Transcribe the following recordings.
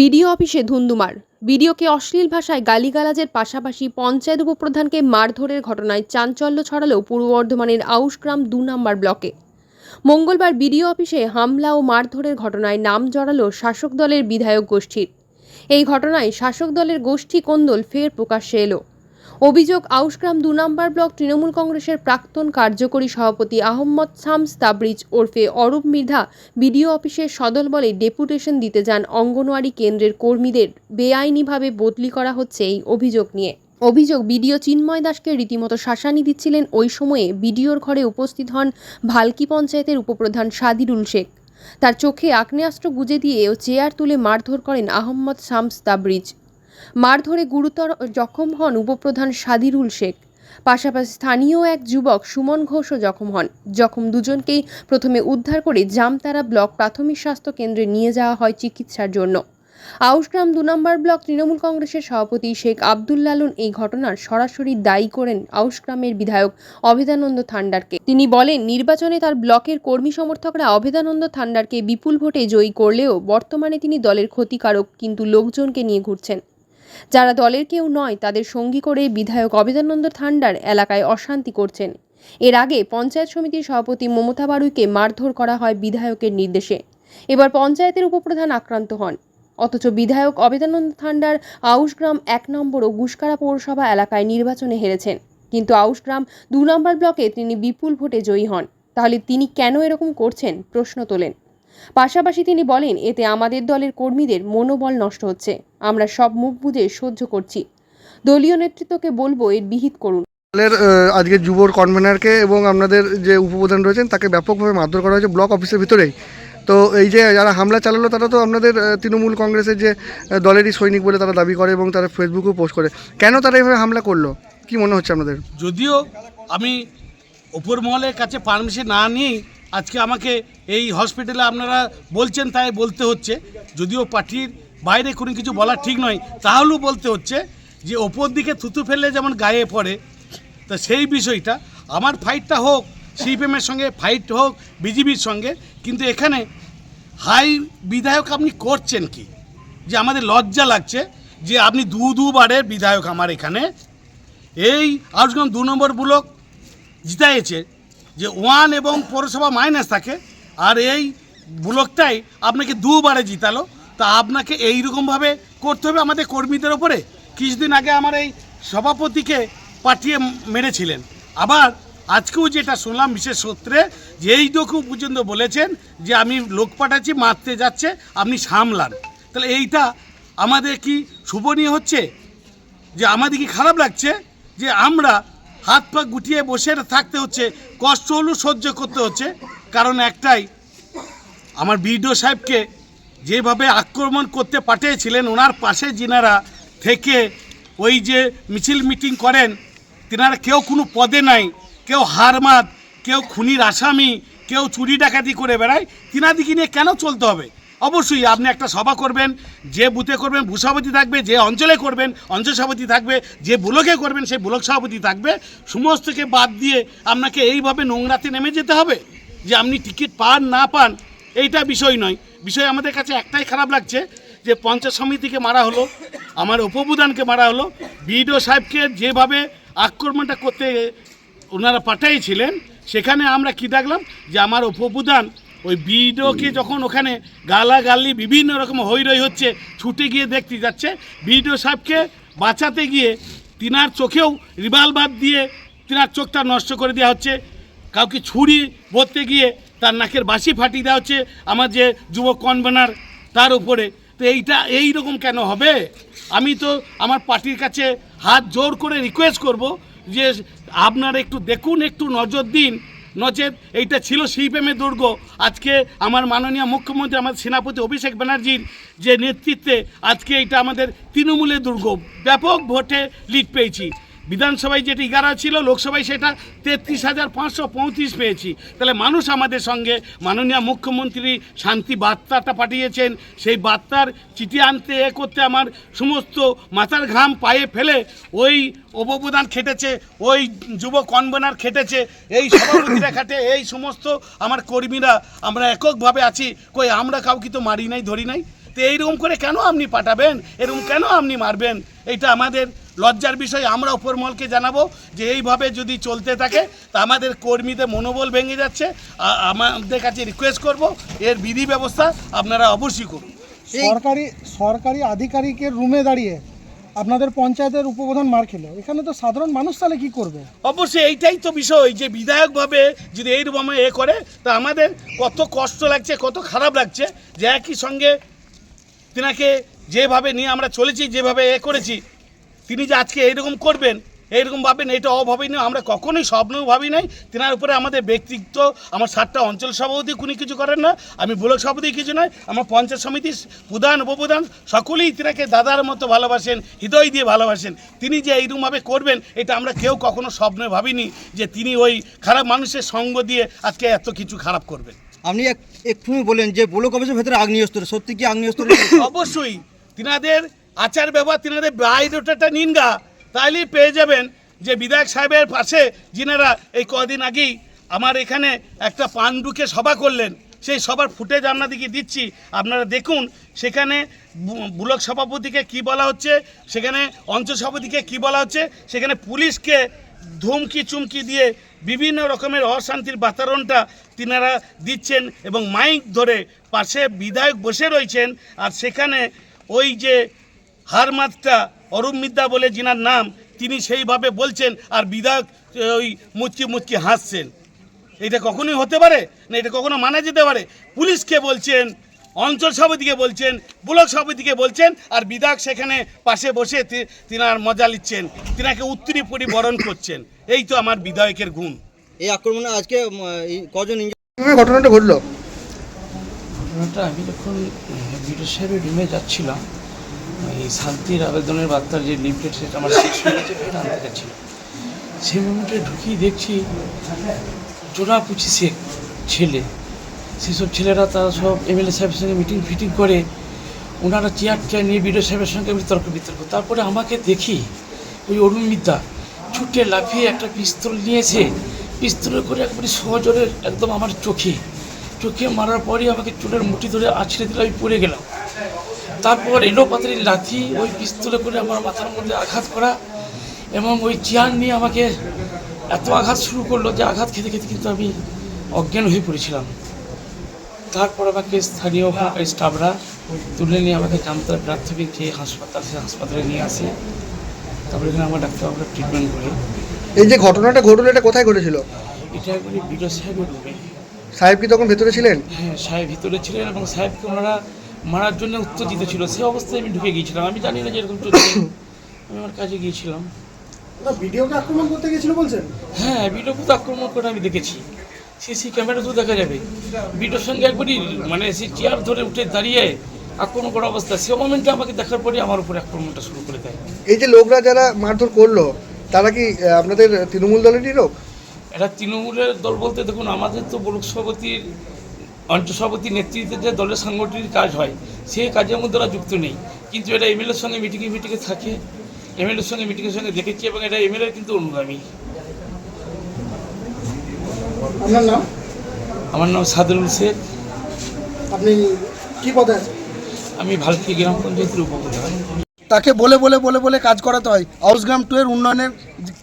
BDO অফিসে ধুন্দুমার। বিডিওকে অশ্লীল ভাষায় গালিগালাজের পাশাপাশি পঞ্চায়েত উপপ্রধানকে মারধরের ঘটনায় চাঞ্চল্য ছড়ালো পূর্ব বর্ধমানের আউশগ্রাম দু নম্বর ব্লকে। মঙ্গলবার বিডিও অফিসে হামলা ও মারধরের ঘটনায় নাম জড়ালো শাসক দলের বিধায়ক গোষ্ঠীর। এই ঘটনায় শাসক দলের গোষ্ঠী কোন্দল ফের প্রকাশ্যে এলো। অভিযোগ, আউশগ্রাম দু নম্বর ব্লক তৃণমূল কংগ্রেসের প্রাক্তন কার্যকরী সভাপতি আহম্মদ শামস তাবরিজ ওরফে অরূপ মৃধা বিডিও অফিসের সদল বলে ডেপুটেশন দিতে যান অঙ্গনওয়াড়ি কেন্দ্রের কর্মীদের। বেআইনিভাবে বদলি করা হচ্ছে এই অভিযোগ নিয়ে। অভিযোগ, বিডিও চিন্ময় দাসকে রীতিমতো শাসানি দিচ্ছিলেন। ওই সময়ে বিডিওর ঘরে উপস্থিত হন ভালকি পঞ্চায়েতের উপপ্রধান সাদিরুল শেখ। তার চোখে আগ্নেয়াস্ত্র গুজে দিয়ে ও চেয়ার তুলে মারধর করেন আহম্মদ শামস তাবরিজ। মারধরে গুরুতর জখম হন উপপ্রধান সাদিরুল শেখ। পাশাপাশি স্থানীয় এক যুবক সুমন ঘোষও জখম হন। জখম দুজনকেই প্রথমে উদ্ধার করে জামতারা ব্লক প্রাথমিক স্বাস্থ্য কেন্দ্রে নিয়ে যাওয়া হয় চিকিৎসার জন্য। আউশগ্রাম দু নম্বর ব্লক তৃণমূল কংগ্রেসের সভাপতি শেখ আব্দুল লালন এই ঘটনার সরাসরি দায়ী করেন আউসগ্রামের বিধায়ক অভেদানন্দ থান্ডারকে। তিনি বলেন, নির্বাচনে তার ব্লকের কর্মী সমর্থকরা অভেদানন্দ থান্ডারকে বিপুল ভোটে জয়ী করলেও বর্তমানে তিনি দলের ক্ষতিকারক, কিন্তু লোকজনকে নিয়ে ঘুরছেন। যারা দলের কেউ নয়, তাদের সঙ্গী করে বিধায়ক অভেদানন্দ থান্ডার এলাকায় অশান্তি করছেন। এর আগে পঞ্চায়েত সমিতির সভাপতি মমতা বারুইকে মারধর করা হয় বিধায়কের নির্দেশে। এবার পঞ্চায়েতের উপপ্রধান আক্রান্ত হন। অথচ বিধায়ক অভেদানন্দ থান্ডার আউশগ্রাম এক নম্বর ও গুসকারা পৌরসভা এলাকায় নির্বাচনে হেরেছেন। কিন্তু আউশগ্রাম দু নম্বর ব্লকে তিনি বিপুল ভোটে জয়ী হন। তাহলে তিনি কেন এরকম করছেন? প্রশ্ন তোলেন। পাশাপাশি তিনি বলেন এতে আমাদের দলের কর্মীদের মনোবল নষ্ট হচ্ছে। আমরা সব মুখ বুঝে সহ্য করছি। দলীয় নেতৃত্বকে বলব এর বিহিত করুন। দলের আজকে যুবর কনভেনারকে এবং আপনাদের যে উপপ্রধান রয়েছেন তাকে ব্যাপকভাবে মারধর করা হয়েছে ব্লক অফিসের ভিতরেই। তো এই যে যারা হামলা চালালো তারা তো আপনাদের তৃণমূল কংগ্রেসের যে দলেরই সৈনিক বলে তারা দাবি করে এবং তারা ফেসবুকেও পোস্ট করে। কেন তারা এইভাবে হামলা করল? কি মনে হচ্ছে আপনাদের? যদিও আমি ওপর মহলের কাছে পারমিশন না নিয়েই আজকে আমাকে এই হসপিটালে আপনারা বলছেন, তাই বলতে হচ্ছে। যদিও পার্টির বাইরে কোনো কিছু বলা ঠিক নয়, তাহলেও বলতে হচ্ছে যে ওপর দিকে থুতু ফেললে যেমন গায়ে পড়ে, তা সেই বিষয়টা। আমার ফাইটটা হোক সিপিএমের সঙ্গে ফাইট হোক বিজেপির সঙ্গে, কিন্তু এখানে হাই বিধায়ক আপনি করছেন কি? যে আমাদের লজ্জা লাগছে যে আপনি দু দুবারের বিধায়ক আমার এখানে। এই আউটগ্রাম দু নম্বর ব্লক জিতাইছে। যে ওয়ান এবং পৌরসভা মাইনাস থাকে, আর এই ব্লকটাই আপনাকে দুবারে জিতালো। তা আপনাকে এই রকমভাবে করতে হবে আমাদের কর্মীদের ওপরে। কিছুদিন আগে আমার এই সভাপতিকে পাঠিয়ে মেরেছিলেন। আবার আজকেও যেটা শুনলাম বিশেষ সূত্রে, যে এই এইটুকু পর্যন্ত বলেছেন যে আমি লোক পাঠাচ্ছি, মারতে যাচ্ছে, আপনি সামলান। তাহলে এইটা আমাদের কি শুভনীয় হচ্ছে? যে আমাদের কি খারাপ লাগছে? যে আমরা হাত পা গুটিয়ে বসে থাকতে হচ্ছে, কষ্ট হলেও সহ্য করতে হচ্ছে। কারণ একটাই, আমার বিডিও সাহেবকে যেভাবে আক্রমণ করতে পাঠিয়েছিলেন, ওনার পাশে যিনারা থেকে ওই যে মিছিল মিটিং করেন, তেনারা কেউ কোনো পদে নাই, কেউ হারমাত কেউ খুনির আসামি, কেউ চুরি ডাকাতি করে বেড়ায় তিনাদিকে নিয়ে কেন চলতে হবে? অবশ্যই আপনি একটা সভা করবেন, যে বুথে করবেন, ভূ সভাপতি থাকবে, যে অঞ্চলে করবেন, অঞ্চল সভাপতি থাকবে, যে ব্লকে করবেন, সেই ব্লক সভাপতি থাকবে। সমস্তকে বাদ দিয়ে আপনাকে এইভাবে নোংরাতে নেমে যেতে হবে, যে আপনি টিকিট পান না পান, এইটা বিষয় নয়। বিষয় আমাদের কাছে একটাই খারাপ লাগছে, যে পঞ্চায়েত সমিতিকে মারা হলো, আমার উপপ্রধানকে মারা হলো, বিডিও সাহেবকে যেভাবে আক্রমণটা করতে ওনারা পাঠাইছিলেন সেখানে আমরা কি দেখলাম, যে আমার উপপ্রধান ওই বিডিওকে যখন ওখানে গালাগালি বিভিন্ন রকম হইরই হচ্ছে, ছুটে গিয়ে দেখতে যাচ্ছে বিডিও সাহেবকে বাঁচাতে গিয়ে তিনার চোখেও রিভলভার দিয়ে তিনার চোখটা নষ্ট করে দেওয়া হচ্ছে। কাউকে ছুরি ভরতে গিয়ে তার নাকের বাসি ফাটিয়ে দেওয়া হচ্ছে, আমার যে যুব কনভেনার তার উপরে। তো এইটা এই রকম কেন হবে? আমি তো আমার পার্টির কাছে হাত জোর করে রিকোয়েস্ট করব যে আপনারা একটু দেখুন, একটু নজর দিন। নচেত এইটা ছিল সিপিএমের দুর্গ। আজকে আমার মাননীয় মুখ্যমন্ত্রী আমাদের সেনাপতি অভিষেক ব্যানার্জির যে নেতৃত্বে আজকে এটা আমাদের তৃণমূলের দুর্গ। ব্যাপক ভোটে লিড পেয়েছি। বিধানসভায় যেটি এগারো ছিল, লোকসভায় সেটা তেত্রিশ হাজার পাঁচশো পঁয়ত্রিশ পেয়েছি। তাহলে মানুষ আমাদের সঙ্গে মাননীয় মুখ্যমন্ত্রী শান্তি বার্তাটা পাঠিয়েছেন। সেই বার্তার চিঠি আনতে, এ করতে আমার সমস্ত মাথার ঘাম পায়ে ফেলে ওই উপপ্রধান খেটেছে, ওই যুব কনভেনার খেটেছে, এই সভাপতিরা খাটে, এই সমস্ত আমার কর্মীরা, আমরা এককভাবে আছি। কই, আমরা কাউকে তো মারি নাই, ধরি নাই? তো এইরকম করে কেন আপনি পাঠাবেন? এরকম কেন আপনি মারবেন? এটা আমাদের লজ্জার বিষয়। আমরা উপরমহলকে জানাব যে এইভাবে যদি চলতে থাকে তা আমাদের কর্মীদের মনোবল ভেঙে যাচ্ছে। আমাদের কাছে রিকোয়েস্ট করব এর বিধি ব্যবস্থা আপনারা অবশ্যই করুন। সরকারি সরকারি আধিকারিকের রুমে দাঁড়িয়ে আপনাদের পঞ্চায়েতের উপপ্রধান মার খেলো। এখানে তো সাধারণ মানুষ তাহলে কি করবে? অবশ্যই এইটাই তো বিষয় যে বিধায়কভাবে যদি এইরকম এ করে তা আমাদের কত কষ্ট লাগছে কত খারাপ লাগছে যে একই সঙ্গে তিনাকে যেভাবে নিয়ে আমরা চলেছি, যেভাবে এ করেছি, তিনি যে আজকে এইরকম করবেন, এইরকম ভাবেন, এটা অভাবনীয় আমরা কখনোই স্বপ্নও ভাবি নাই, তেনার উপরে আমাদের ব্যক্তিত্ব, আমার সাতটা অঞ্চল সভাপতি কোনো কিছু করেন না, আমি ব্লক সভাপতি কিছু নয়, আমার পঞ্চায়েত সমিতির প্রধান, উপপ্রধান, সকলেই তিনাকে দাদার মতো ভালোবাসেন, হৃদয় দিয়ে ভালোবাসেন। তিনি যে এইরকমভাবে করবেন, এটা আমরা কেউ কখনো স্বপ্নে ভাবিনি যে তিনি ওই খারাপ মানুষের সঙ্গ দিয়ে আজকে এত কিছু খারাপ করবেন। আপনি এক এক্ষুনি বলেন যে ব্লক অফিসের ভেতরে আগ্নেয়স্ত্র, সত্যি কি আগ্নেয়স্ত্র? অবশ্যই। তিনাদের আচার ব্যবহার, তিনাদের বায়োডাটাটা নিন গা তাইলেই পেয়ে যাবেন যে বিধায়ক সাহেবের পাশে যিনারা এই কদিন আগেই আমার এখানে একটা পাণ্ডুকে সভা করলেন। সেই সবার ফুটেজ আপনাদেরকে দিচ্ছি। আপনারা দেখুন, সেখানে ব্লক সভাপতিকে কি বলা হচ্ছে, সেখানে অঞ্চল সভাপতিকে কি বলা হচ্ছে, সেখানে পুলিশকে ধুমকি চুমকি দিয়ে বিভিন্ন রকমের অশান্তির বাতাবরণটা তিনারা দিচ্ছেন এবং মাইক ধরে পাশে বিধায়ক বসে রয়েছেন। আর সেখানে ওই যে হারমাতটা অরুণ মিদ্যা বলে যিনার নাম, তিনি সেইভাবে বলছেন আর বিধায়ক ওই মুচকি মুচকি হাসছেন। এটা কখনোই হতে পারে? না, এটা কখনো মানা যেতে পারে? পুলিশকে বলছেন অঞ্চল সভাপতিকে বলছেন ব্লক সভাপতিকে বলছেন আর বিধায়ক সেখানে পাশে বসে তিনার মজা নিচ্ছেন তিনাকে উত্তরি পরিবরণ করছেন। এই তো আমার বিধায়কের গুণ। এই আক্রমণে আজকে এই কজন ইঞ্জুরি ঘটনাটা ঘটলো। ঘটনাটা আমি যখন বিডিও সাহেবের রুমে যাচ্ছিলাম এই শান্তির আবেদনের বার্তার যে লিফলেট সেটা আমার শেষ হয়ে গেছে ফের আনতে গেছিল। সেই মোমেন্টে ঢুকিয়ে দেখছি জোড়া পঁচিশে ছেলে সেসব ছেলেরা তারা সব এমএলএ সাহেবের সঙ্গে মিটিং ফিটিং করে, ওনারা চেয়ার চেয়ার নিয়ে বিডিও সাহেবের সঙ্গে আমি তর্ক বিতর্ক। তারপরে আমাকে দেখি ওই অরুণ মিদ্যা ছুটে লাফিয়ে একটা পিস্তল নিয়েছে। পিস্তলে করে একবারে সহজরে একদম আমার চোখে। চোখে মারার পরই আমাকে চুলের মুঠি ধরে আছড়ে দিলে, আমি পড়ে গেলাম। তারপর এলো পাতারি লাথি, ওই পিস্তলে করে আমার মাথার মধ্যে আঘাত করা এবং ওই চেয়ার নিয়ে আমাকে এত আঘাত শুরু করল যে আঘাত খেতে খেতে কিন্তু আমি অজ্ঞান হয়ে পড়েছিলাম। তারপর আমাকে স্থানীয় স্টাফরা তুলে নিয়ে আমাকে জামতার প্রাথমিক যে হাসপাতাল সে হাসপাতালে নিয়ে আসে। তারপরে এখানে আমার ডাক্তারবাবুরা ট্রিটমেন্ট করে। এই যে ঘটনাটা ঘটলো এটা কোথায় ঘটেছিল? এটা একবারে বিডিও সাহেবের রুমে। সাহেব কি তখন ভেতরে ছিলেন? হ্যাঁ সাহেব ভিতরে ছিলেন এবং সাহেবকে ওনারা মারার জন্য উত্তেজিত ছিল। সে অবস্থায় আমি ঢুকে গিয়েছিলাম। আমি জানি না যে এরকম চলছে আমি আমার কাজে গিয়েছিলাম। ভিডিওকে আক্রমণ করতে গেছিল বলছেন? হ্যাঁ বিডিওকে আক্রমণ করে আমি দেখেছি। সিসি ক্যামেরা তো দেখা যাবে। বিডিওর সঙ্গে একবারই মানে সে চেয়ার ধরে উঠে দাঁড়িয়ে আক্রমণ করা অবস্থা। সে মোমেন্টে আমাকে দেখার পরে আমার উপরে আক্রমণটা শুরু করে দেয়। এই যে লোকরা যারা মারধর করল তারা কি আপনাদের তৃণমূল দলেরই লোক? এটা তৃণমূলের দল বলতে দেখুন আমাদের তো ব্লক সভাপতির অঞ্চল সভাপতির নেতৃত্বে যে দলের সাংগঠনিক কাজ হয় সেই কাজের মধ্যে ওরা যুক্ত নেই। কিন্তু এটা এমএলএর সঙ্গে মিটিংয়ে মিটিংয়ে থাকে এমএলএর সঙ্গে মিটিংয়ের সঙ্গে দেখেছি এবং এটা এমএলএর কিন্তু অনুগামী। আপনার নাম? আমার নাম সাদরুল শেখ। আপনি কি পদে আছেন? আমি ভালকি গ্রাম পঞ্চায়েতের উপপ্রধান। তাকে বলে বলে বলে বলে কাজ করাতে হয়। হাউসগ্রাম টু এর উন্নয়নের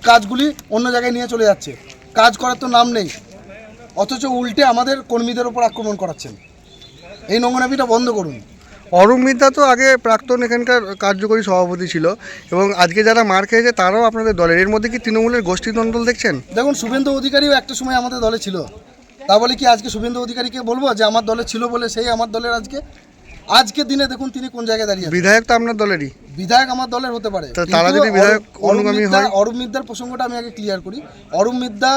কাজগুলি অন্য জায়গায় নিয়ে চলে যাচ্ছে। কাজ করার তো নাম নেই। অথচ উল্টে আমাদের কর্মীদের ওপর আক্রমণ করাচ্ছেন। এই নোংরামিটা বন্ধ করুন। অরুণ মিদ্যা তো আগে প্রাক্তন এখানকার কার্যকরী সভাপতি ছিল এবং আজকে যারা মার খেয়েছে তারাও আপনাদের দলের। এর মধ্যে কি তৃণমূলের গোষ্ঠীদ্বন্দ্ব দেখছেন? দেখুন শুভেন্দু অধিকারীও একটা সময় আমাদের দলে ছিল। তা বলে কি আজকে শুভেন্দু অধিকারীকে বলব যে আমার দলে ছিল বলে সেই আমার দলের আজকে? আজকের দিনে দেখুন তিনি কোন জায়গায় দাঁড়িয়ে বিধায়ক তো আপনার দলেরই। বিধায়ক আমার দলের হতে পারে। তারা যদি বিধায়ক অনুগামী হয়? অরূপ মিদ্যার প্রসঙ্গটা আমি আগে ক্লিয়ার করি। অরূপ মিদ্যা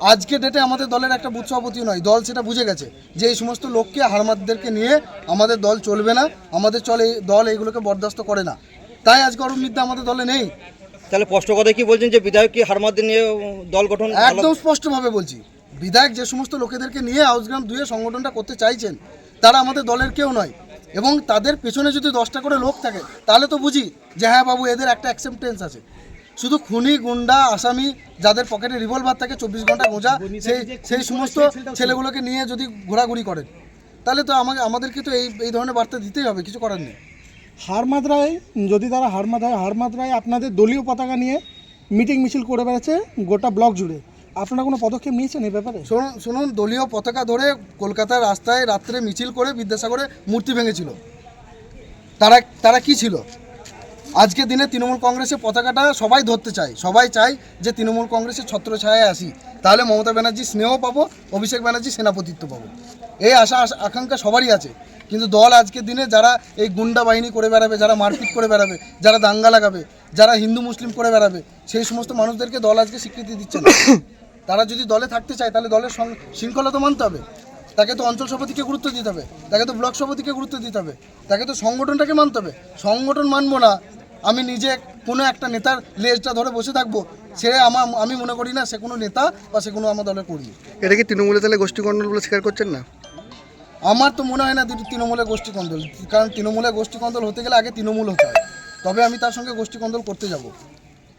আজকে ডেটে আমাদের দলের একটা বুথ সভাপতি নয় দল সেটা বুঝে গেছে যে এই সমস্ত লোককে হারমাদদেরকে নিয়ে আমাদের দল চলবে না আমাদের চলে দল এইগুলোকে বরদাস্ত করে না। তাই আজকে অরূপ মিদ্যা আমাদের দলে নেই। তাহলে স্পষ্ট কথা কি বলছেন যে বিধায়ক কি হারমাদের নিয়ে দল গঠন একদম স্পষ্টভাবে বলছি। বিধায়ক যে সমস্ত লোকেদেরকে নিয়ে হাউসগ্রাম দুয়ে সংগঠনটা করতে চাইছেন তারা আমাদের দলের কেউ নয়। এবং তাদের পেছনে যদি দশটা করে লোক থাকে তাহলে তো বুঝি যে হ্যাঁ বাবু এদের একটা অ্যাকসেপ্টেন্স আছে। শুধু খুনি গুন্ডা আসামি যাদের পকেটে রিভলভার থাকে চব্বিশ ঘণ্টা গোঁজা সেই সেই সমস্ত ছেলেগুলোকে নিয়ে যদি ঘোরাঘুরি করেন তাহলে তো আমাকে আমাদেরকে তো এই এই ধরনের বার্তা দিতেই হবে কিছু করার নেই। হারমাত্রায় যদি তারা হারমাত্রায় হারমাত্রায় আপনাদের দলীয় পতাকা নিয়ে মিটিং মিছিল করে বেড়াচ্ছে গোটা ব্লক জুড়ে আপনারা কোনো পদক্ষেপ নিয়েছেন এই ব্যাপারে? শুনুন শুনুন দলীয় পতাকা ধরে কলকাতার রাস্তায় রাত্রে মিছিল করে বিদ্যাসাগরে মূর্তি ভেঙেছিল। তারা তারা কি ছিল? আজকে দিনে তৃণমূল কংগ্রেসের পতাকাটা সবাই ধরতে চায়। সবাই চায় যে তৃণমূল কংগ্রেসের ছত্র ছত্রছায়ায় আসি তাহলে মমতা ব্যানার্জি স্নেহ পাবো, অভিষেক ব্যানার্জি সেনাপতিত্ব পাবো। এই আশা, আশা- আকাঙ্ক্ষা সবারই আছে। কিন্তু দল আজকের দিনে যারা এই গুন্ডা বাহিনী করে বেড়াবে, যারা মারপিট করে বেড়াবে, যারা দাঙ্গা লাগাবে, যারা হিন্দু মুসলিম করে বেড়াবে, সেই সমস্ত মানুষদেরকে দল আজকে স্বীকৃতি দিচ্ছে না। তারা যদি দলে থাকতে চায়, তাহলে দলের শৃঙ্খলা তো মানতে হবে। তাকে তো অঞ্চল সভাপতিকে গুরুত্ব দিতে হবে। তাকে তো ব্লক সভাপতিকে গুরুত্ব দিতে হবে। তাকে তো সংগঠনটাকে মানতে হবে। সংগঠন মানবো না আমি নিজে কোনো একটা নেতার লেজটা ধরে বসে থাকব সে আমার আমি মনে করি না সে কোনো নেতা বা সে কোনো আমার দলের কর্মী। এটা কি তৃণমূলে তাহলে গোষ্ঠীকণ্ডল বলে স্বীকার করছেন না? আমার তো মনে হয় না তৃ- তৃণমূলের গোষ্ঠী কন্দল কারণ তৃণমূলে গোষ্ঠী কন্দল হতে গেলে আগে তৃণমূল হতে হয়। তবে আমি তার সঙ্গে গোষ্ঠী কন্দল করতে যাব।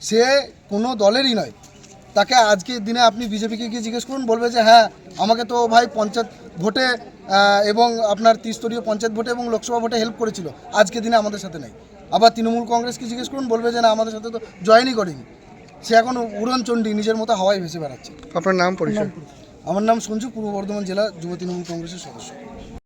সে কোনো দলেরই নয়। তাকে আজকে দিনে আপনি বিজেপিকে গিয়ে জিজ্ঞেস করুন বলবে যে হ্যাঁ আমাকে তো ভাই পঞ্চায়েত ভোটে এবং আপনার ত্রিস্তরীয় পঞ্চায়েত ভোটে এবং লোকসভা ভোটে হেল্প করেছিল। আজকে দিনে আমাদের সাথে নেই। আবার তৃণমূল কংগ্রেসকে জিজ্ঞেস করুন বলবে যে না আমাদের সাথে তো জয়েনই করেনি। সে এখন উড়নচণ্ডী নিজের মতো হাওয়ায় ভেসে বেড়াচ্ছে। আপনার নাম পরিচয়? আমার নাম শুনছি পূর্ব বর্ধমান জেলা যুব তৃণমূল কংগ্রেসের সদস্য।